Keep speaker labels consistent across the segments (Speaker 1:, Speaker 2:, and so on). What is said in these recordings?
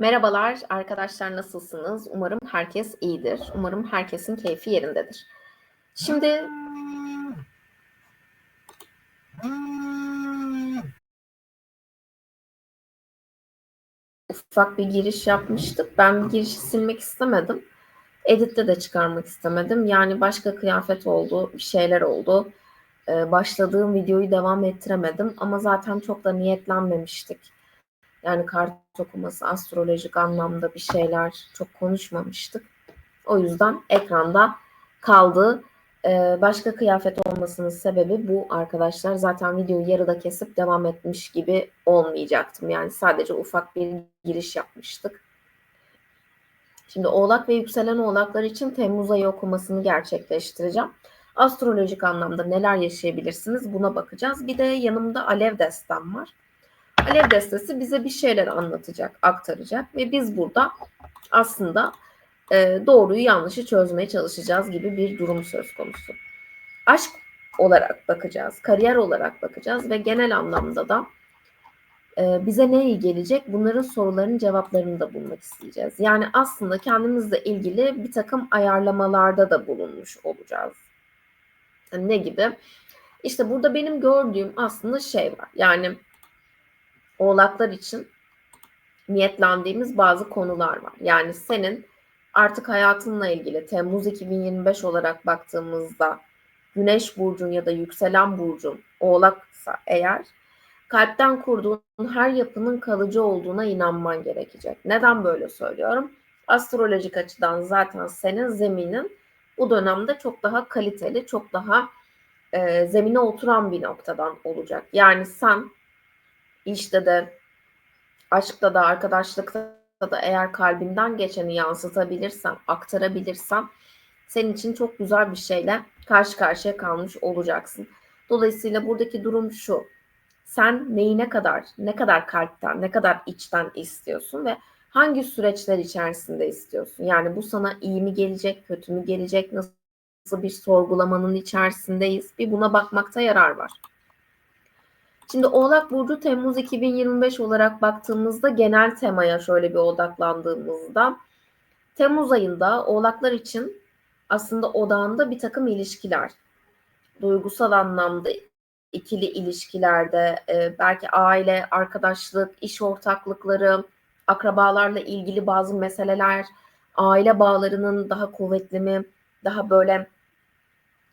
Speaker 1: Merhabalar arkadaşlar nasılsınız? Umarım herkes iyidir. Umarım herkesin keyfi yerindedir. Şimdi ufak bir giriş yapmıştık. Ben bir girişi silmek istemedim. Editte de çıkarmak istemedim. Yani başka kıyafet oldu, bir şeyler oldu. Ee, başladığım videoyu devam ettiremedim ama zaten çok da niyetlenmemiştik. Yani kart okuması, astrolojik anlamda bir şeyler çok konuşmamıştık. O yüzden ekranda kaldı. Ee, başka kıyafet olmasının sebebi bu arkadaşlar. Zaten videoyu yarıda kesip devam etmiş gibi olmayacaktım. Yani sadece ufak bir giriş yapmıştık. Şimdi oğlak ve yükselen oğlaklar için Temmuz ayı okumasını gerçekleştireceğim. Astrolojik anlamda neler yaşayabilirsiniz buna bakacağız. Bir de yanımda alev destem var. Alev destesi bize bir şeyler anlatacak, aktaracak ve biz burada aslında e, doğruyu yanlışı çözmeye çalışacağız gibi bir durum söz konusu. Aşk olarak bakacağız, kariyer olarak bakacağız ve genel anlamda da e, bize ne iyi gelecek bunların sorularının cevaplarını da bulmak isteyeceğiz. Yani aslında kendimizle ilgili bir takım ayarlamalarda da bulunmuş olacağız. Yani ne gibi? İşte burada benim gördüğüm aslında şey var. Yani oğlaklar için niyetlendiğimiz bazı konular var. Yani senin artık hayatınla ilgili Temmuz 2025 olarak baktığımızda Güneş burcun ya da yükselen burcun oğlaksa eğer kalpten kurduğun her yapının kalıcı olduğuna inanman gerekecek. Neden böyle söylüyorum? Astrolojik açıdan zaten senin zeminin bu dönemde çok daha kaliteli, çok daha e, zemine oturan bir noktadan olacak. Yani sen işte de aşkta da arkadaşlıkta da eğer kalbinden geçeni yansıtabilirsen, aktarabilirsen senin için çok güzel bir şeyle karşı karşıya kalmış olacaksın. Dolayısıyla buradaki durum şu. Sen neyi ne kadar, ne kadar kalpten, ne kadar içten istiyorsun ve hangi süreçler içerisinde istiyorsun? Yani bu sana iyi mi gelecek, kötü mü gelecek, nasıl bir sorgulamanın içerisindeyiz? Bir buna bakmakta yarar var. Şimdi Oğlak Burcu Temmuz 2025 olarak baktığımızda genel temaya şöyle bir odaklandığımızda Temmuz ayında Oğlaklar için aslında odağında bir takım ilişkiler, duygusal anlamda ikili ilişkilerde e, belki aile, arkadaşlık, iş ortaklıkları, akrabalarla ilgili bazı meseleler, aile bağlarının daha kuvvetli mi, daha böyle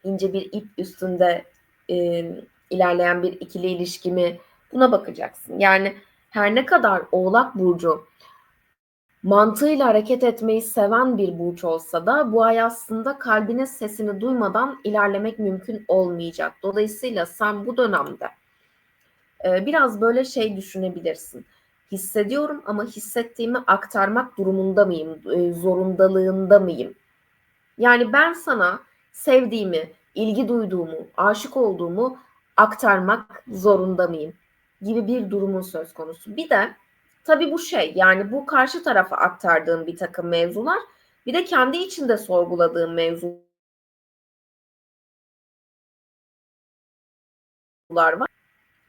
Speaker 1: ince bir ip üstünde e, ilerleyen bir ikili ilişki mi? Buna bakacaksın. Yani her ne kadar Oğlak burcu mantığıyla hareket etmeyi seven bir burç olsa da bu ay aslında kalbinin sesini duymadan ilerlemek mümkün olmayacak. Dolayısıyla sen bu dönemde e, biraz böyle şey düşünebilirsin. Hissediyorum ama hissettiğimi aktarmak durumunda mıyım, e, zorundalığında mıyım? Yani ben sana sevdiğimi, ilgi duyduğumu, aşık olduğumu aktarmak zorunda mıyım gibi bir durumun söz konusu. Bir de tabii bu şey yani bu karşı tarafa aktardığım bir takım mevzular bir de kendi içinde sorguladığım mevzular var.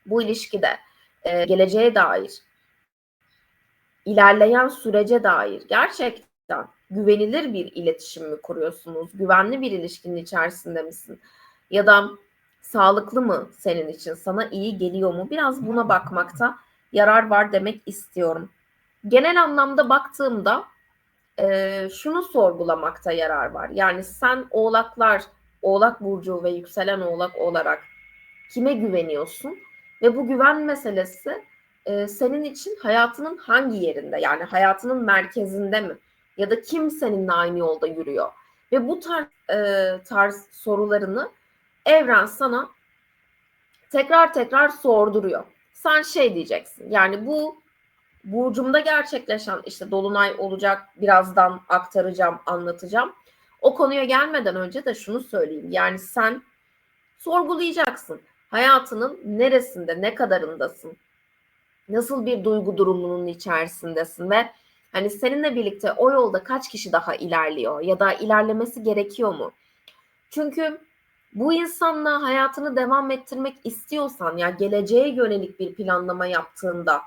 Speaker 1: Bu ilişkide e, geleceğe dair ilerleyen sürece dair gerçekten güvenilir bir iletişim mi kuruyorsunuz? Güvenli bir ilişkinin içerisinde misin? Ya da sağlıklı mı senin için? Sana iyi geliyor mu? Biraz buna bakmakta yarar var demek istiyorum. Genel anlamda baktığımda e, şunu sorgulamakta yarar var. Yani sen oğlaklar, oğlak burcu ve yükselen oğlak olarak kime güveniyorsun? Ve bu güven meselesi e, senin için hayatının hangi yerinde? Yani hayatının merkezinde mi? Ya da kim seninle aynı yolda yürüyor? Ve bu tarz, e, tarz sorularını evren sana tekrar tekrar sorduruyor. Sen şey diyeceksin. Yani bu burcumda gerçekleşen işte dolunay olacak. Birazdan aktaracağım, anlatacağım. O konuya gelmeden önce de şunu söyleyeyim. Yani sen sorgulayacaksın. Hayatının neresinde, ne kadarındasın? Nasıl bir duygu durumunun içerisindesin ve hani seninle birlikte o yolda kaç kişi daha ilerliyor ya da ilerlemesi gerekiyor mu? Çünkü bu insanla hayatını devam ettirmek istiyorsan ya geleceğe yönelik bir planlama yaptığında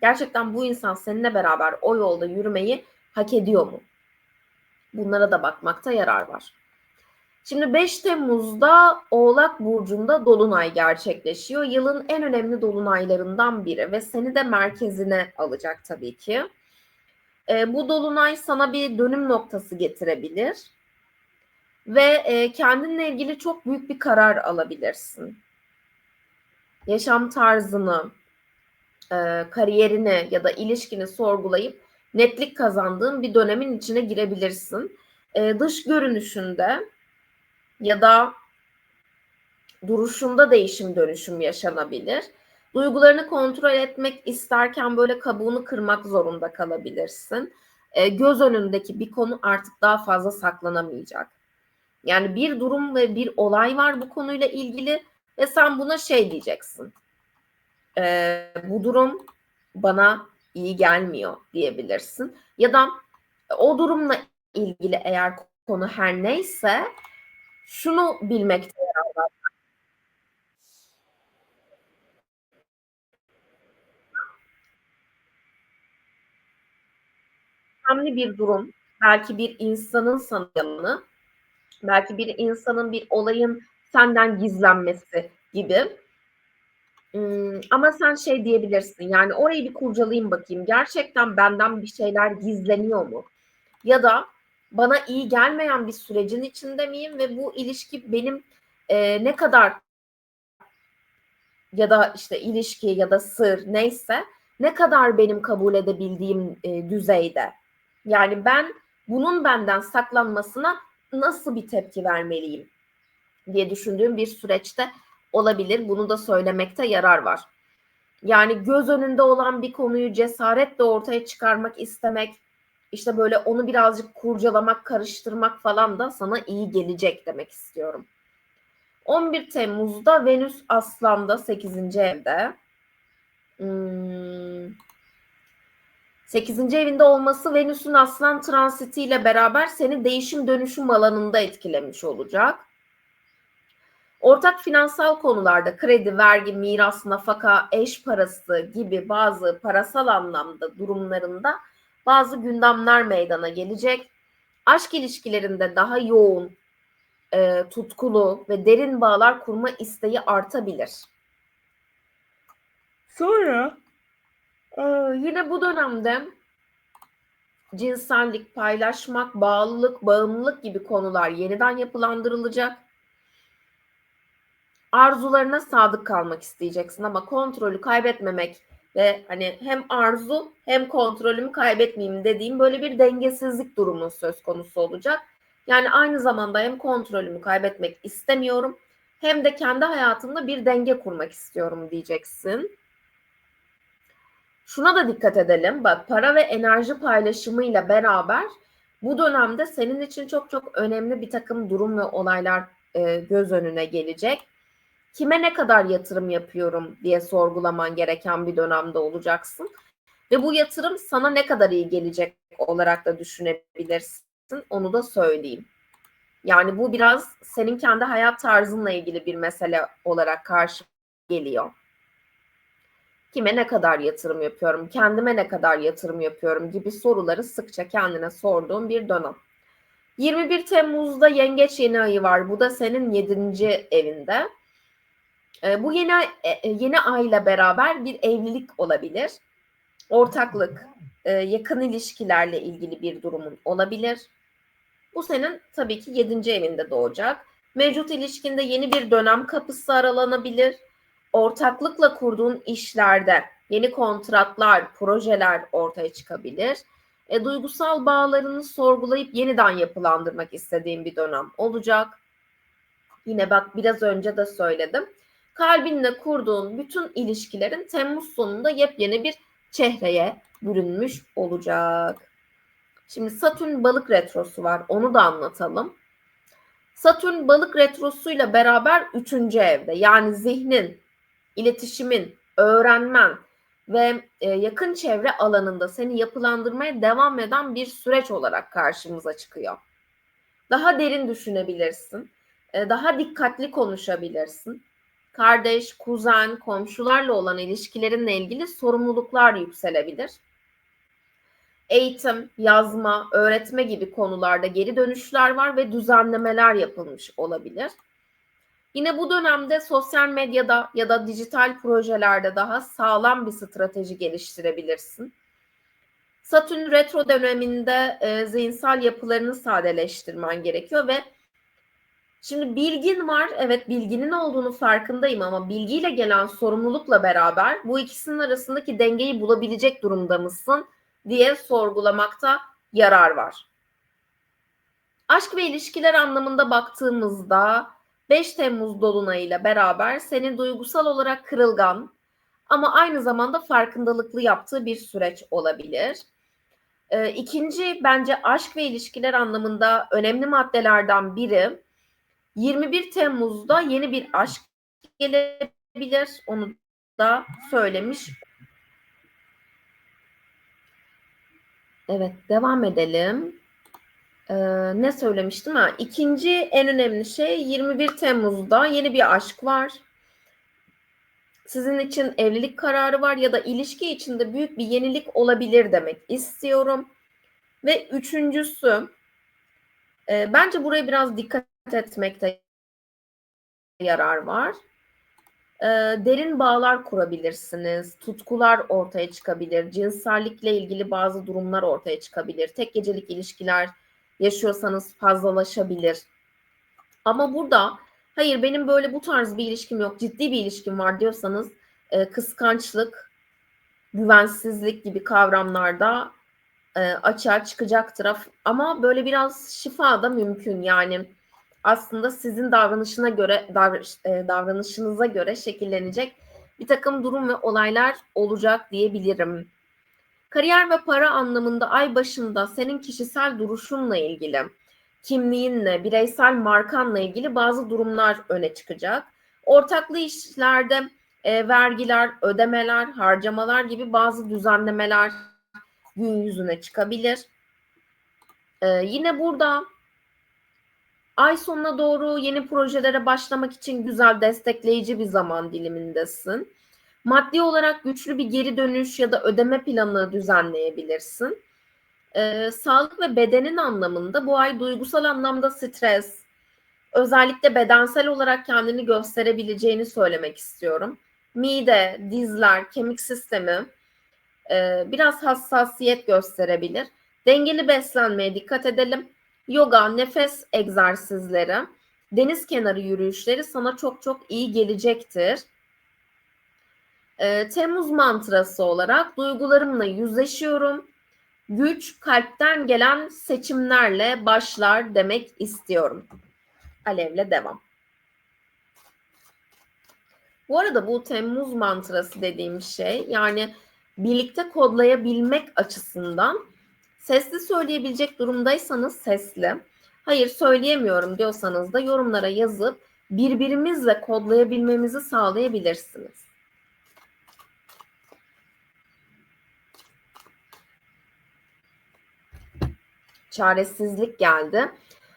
Speaker 1: Gerçekten bu insan seninle beraber o yolda yürümeyi hak ediyor mu? Bunlara da bakmakta yarar var. Şimdi 5 Temmuz'da Oğlak Burcu'nda Dolunay gerçekleşiyor. Yılın en önemli dolunaylarından biri ve seni de merkezine alacak tabii ki. E, bu Dolunay sana bir dönüm noktası getirebilir ve e, kendinle ilgili çok büyük bir karar alabilirsin. Yaşam tarzını, e, kariyerini ya da ilişkini sorgulayıp netlik kazandığın bir dönemin içine girebilirsin. E, dış görünüşünde ya da duruşunda değişim dönüşüm yaşanabilir. Duygularını kontrol etmek isterken böyle kabuğunu kırmak zorunda kalabilirsin. E, göz önündeki bir konu artık daha fazla saklanamayacak. Yani bir durum ve bir olay var bu konuyla ilgili ve sen buna şey diyeceksin. E, bu durum bana iyi gelmiyor diyebilirsin. Ya da o durumla ilgili eğer konu her neyse şunu bilmekte yarar var. Bir durum, belki bir insanın sana yalanı, belki bir insanın bir olayın senden gizlenmesi gibi. Hmm, ama sen şey diyebilirsin yani orayı bir kurcalayayım bakayım gerçekten benden bir şeyler gizleniyor mu? Ya da bana iyi gelmeyen bir sürecin içinde miyim ve bu ilişki benim e, ne kadar ya da işte ilişki ya da sır neyse ne kadar benim kabul edebildiğim e, düzeyde. Yani ben bunun benden saklanmasına nasıl bir tepki vermeliyim diye düşündüğüm bir süreçte olabilir. Bunu da söylemekte yarar var. Yani göz önünde olan bir konuyu cesaretle ortaya çıkarmak istemek, işte böyle onu birazcık kurcalamak, karıştırmak falan da sana iyi gelecek demek istiyorum. 11 Temmuz'da Venüs Aslan'da 8. evde. Hmm. 8. evinde olması Venüs'ün Aslan transitiyle beraber seni değişim dönüşüm alanında etkilemiş olacak. Ortak finansal konularda kredi, vergi, miras, nafaka, eş parası gibi bazı parasal anlamda durumlarında bazı gündemler meydana gelecek. Aşk ilişkilerinde daha yoğun, e, tutkulu ve derin bağlar kurma isteği artabilir. Sonra e, yine bu dönemde cinsellik, paylaşmak, bağlılık, bağımlılık gibi konular yeniden yapılandırılacak. Arzularına sadık kalmak isteyeceksin ama kontrolü kaybetmemek ve hani hem arzu hem kontrolümü kaybetmeyeyim dediğim böyle bir dengesizlik durumu söz konusu olacak. Yani aynı zamanda hem kontrolümü kaybetmek istemiyorum hem de kendi hayatımda bir denge kurmak istiyorum diyeceksin. Şuna da dikkat edelim. Bak para ve enerji paylaşımıyla beraber bu dönemde senin için çok çok önemli bir takım durum ve olaylar e, göz önüne gelecek kime ne kadar yatırım yapıyorum diye sorgulaman gereken bir dönemde olacaksın. Ve bu yatırım sana ne kadar iyi gelecek olarak da düşünebilirsin. Onu da söyleyeyim. Yani bu biraz senin kendi hayat tarzınla ilgili bir mesele olarak karşı geliyor. Kime ne kadar yatırım yapıyorum, kendime ne kadar yatırım yapıyorum gibi soruları sıkça kendine sorduğun bir dönem. 21 Temmuz'da Yengeç yeni ayı var. Bu da senin 7. evinde. E, bu yeni e, yeni ayla beraber bir evlilik olabilir. Ortaklık, e, yakın ilişkilerle ilgili bir durumun olabilir. Bu senin tabii ki yedinci evinde doğacak. Mevcut ilişkinde yeni bir dönem kapısı aralanabilir. Ortaklıkla kurduğun işlerde yeni kontratlar, projeler ortaya çıkabilir. E, duygusal bağlarını sorgulayıp yeniden yapılandırmak istediğin bir dönem olacak. Yine bak biraz önce de söyledim kalbinle kurduğun bütün ilişkilerin Temmuz sonunda yepyeni bir çehreye bürünmüş olacak. Şimdi Satürn balık retrosu var. Onu da anlatalım. Satürn balık retrosuyla beraber üçüncü evde. Yani zihnin, iletişimin, öğrenmen ve e, yakın çevre alanında seni yapılandırmaya devam eden bir süreç olarak karşımıza çıkıyor. Daha derin düşünebilirsin. E, daha dikkatli konuşabilirsin kardeş, kuzen, komşularla olan ilişkilerinle ilgili sorumluluklar yükselebilir. Eğitim, yazma, öğretme gibi konularda geri dönüşler var ve düzenlemeler yapılmış olabilir. Yine bu dönemde sosyal medyada ya da dijital projelerde daha sağlam bir strateji geliştirebilirsin. Satürn retro döneminde e, zihinsel yapılarını sadeleştirmen gerekiyor ve şimdi bilgin var. Evet bilginin olduğunu farkındayım ama bilgiyle gelen sorumlulukla beraber bu ikisinin arasındaki dengeyi bulabilecek durumda mısın diye sorgulamakta yarar var. Aşk ve ilişkiler anlamında baktığımızda 5 Temmuz dolunayıyla beraber seni duygusal olarak kırılgan ama aynı zamanda farkındalıklı yaptığı bir süreç olabilir. Ee, ikinci bence aşk ve ilişkiler anlamında önemli maddelerden biri 21 Temmuz'da yeni bir aşk gelebilir. Onu da söylemiş. Evet devam edelim. Ee, ne söylemiştim ha? İkinci en önemli şey 21 Temmuz'da yeni bir aşk var. Sizin için evlilik kararı var ya da ilişki içinde büyük bir yenilik olabilir demek istiyorum. Ve üçüncüsü e, bence buraya biraz dikkat etmekte yarar var. E, derin bağlar kurabilirsiniz. Tutkular ortaya çıkabilir. Cinsellikle ilgili bazı durumlar ortaya çıkabilir. Tek gecelik ilişkiler yaşıyorsanız fazlalaşabilir. Ama burada hayır benim böyle bu tarz bir ilişkim yok, ciddi bir ilişkim var diyorsanız e, kıskançlık, güvensizlik gibi kavramlarda e, açığa çıkacaktır. Ama böyle biraz şifa da mümkün yani aslında sizin davranışına göre e, davranışınıza göre şekillenecek bir takım durum ve olaylar olacak diyebilirim. Kariyer ve para anlamında ay başında senin kişisel duruşunla ilgili, kimliğinle, bireysel markanla ilgili bazı durumlar öne çıkacak. Ortaklı işlerde e, vergiler, ödemeler, harcamalar gibi bazı düzenlemeler gün yüzüne çıkabilir. E, yine burada ay sonuna doğru yeni projelere başlamak için güzel destekleyici bir zaman dilimindesin. Maddi olarak güçlü bir geri dönüş ya da ödeme planı düzenleyebilirsin. Ee, sağlık ve bedenin anlamında bu ay duygusal anlamda stres, özellikle bedensel olarak kendini gösterebileceğini söylemek istiyorum. Mide, dizler, kemik sistemi e, biraz hassasiyet gösterebilir. Dengeli beslenmeye dikkat edelim. Yoga, nefes egzersizleri, deniz kenarı yürüyüşleri sana çok çok iyi gelecektir. E, Temmuz mantrası olarak duygularımla yüzleşiyorum. Güç kalpten gelen seçimlerle başlar demek istiyorum. Alevle devam. Bu arada bu Temmuz mantrası dediğim şey yani birlikte kodlayabilmek açısından sesli söyleyebilecek durumdaysanız sesli. Hayır söyleyemiyorum diyorsanız da yorumlara yazıp birbirimizle kodlayabilmemizi sağlayabilirsiniz. Çaresizlik geldi.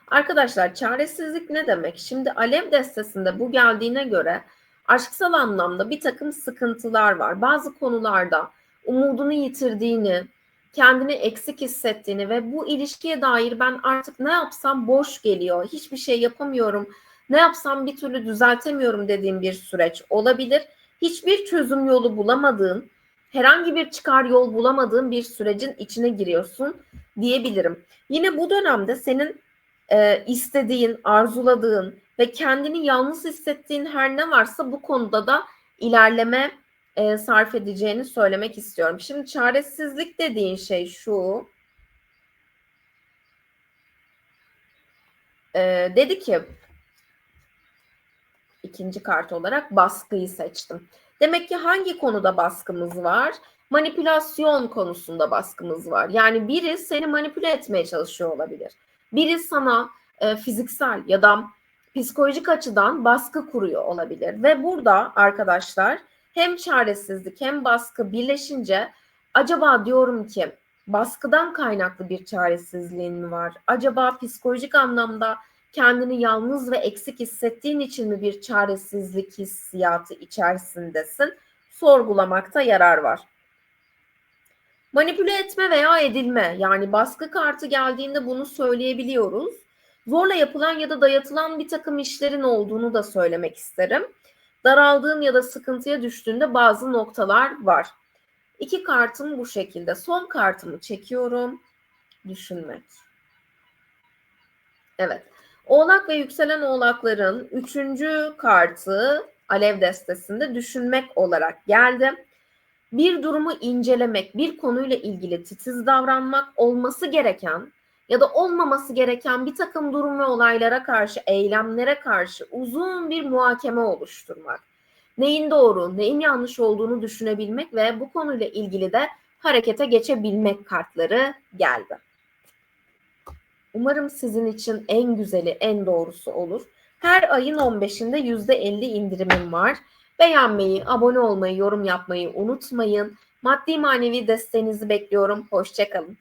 Speaker 1: Arkadaşlar çaresizlik ne demek? Şimdi alev destesinde bu geldiğine göre aşksal anlamda bir takım sıkıntılar var. Bazı konularda umudunu yitirdiğini, kendini eksik hissettiğini ve bu ilişkiye dair ben artık ne yapsam boş geliyor, hiçbir şey yapamıyorum, ne yapsam bir türlü düzeltemiyorum dediğim bir süreç olabilir. Hiçbir çözüm yolu bulamadığın, herhangi bir çıkar yol bulamadığın bir sürecin içine giriyorsun diyebilirim. Yine bu dönemde senin e, istediğin, arzuladığın ve kendini yalnız hissettiğin her ne varsa bu konuda da ilerleme e, sarf edeceğini söylemek istiyorum. Şimdi çaresizlik dediğin şey şu. E, dedi ki ikinci kart olarak baskıyı seçtim. Demek ki hangi konuda baskımız var? Manipülasyon konusunda baskımız var. Yani biri seni manipüle etmeye çalışıyor olabilir. Biri sana e, fiziksel ya da psikolojik açıdan baskı kuruyor olabilir. Ve burada arkadaşlar hem çaresizlik hem baskı birleşince acaba diyorum ki baskıdan kaynaklı bir çaresizliğin mi var? Acaba psikolojik anlamda Kendini yalnız ve eksik hissettiğin için mi bir çaresizlik hissiyatı içerisindesin? Sorgulamakta yarar var. Manipüle etme veya edilme yani baskı kartı geldiğinde bunu söyleyebiliyoruz. Zorla yapılan ya da dayatılan bir takım işlerin olduğunu da söylemek isterim. Daraldığın ya da sıkıntıya düştüğünde bazı noktalar var. İki kartım bu şekilde. Son kartımı çekiyorum. Düşünmek. Evet. Oğlak ve yükselen oğlakların üçüncü kartı alev destesinde düşünmek olarak geldi. Bir durumu incelemek, bir konuyla ilgili titiz davranmak, olması gereken ya da olmaması gereken bir takım durum ve olaylara karşı, eylemlere karşı uzun bir muhakeme oluşturmak. Neyin doğru, neyin yanlış olduğunu düşünebilmek ve bu konuyla ilgili de harekete geçebilmek kartları geldi. Umarım sizin için en güzeli, en doğrusu olur. Her ayın 15'inde %50 indirimim var. Beğenmeyi, abone olmayı, yorum yapmayı unutmayın. Maddi manevi desteğinizi bekliyorum. Hoşçakalın.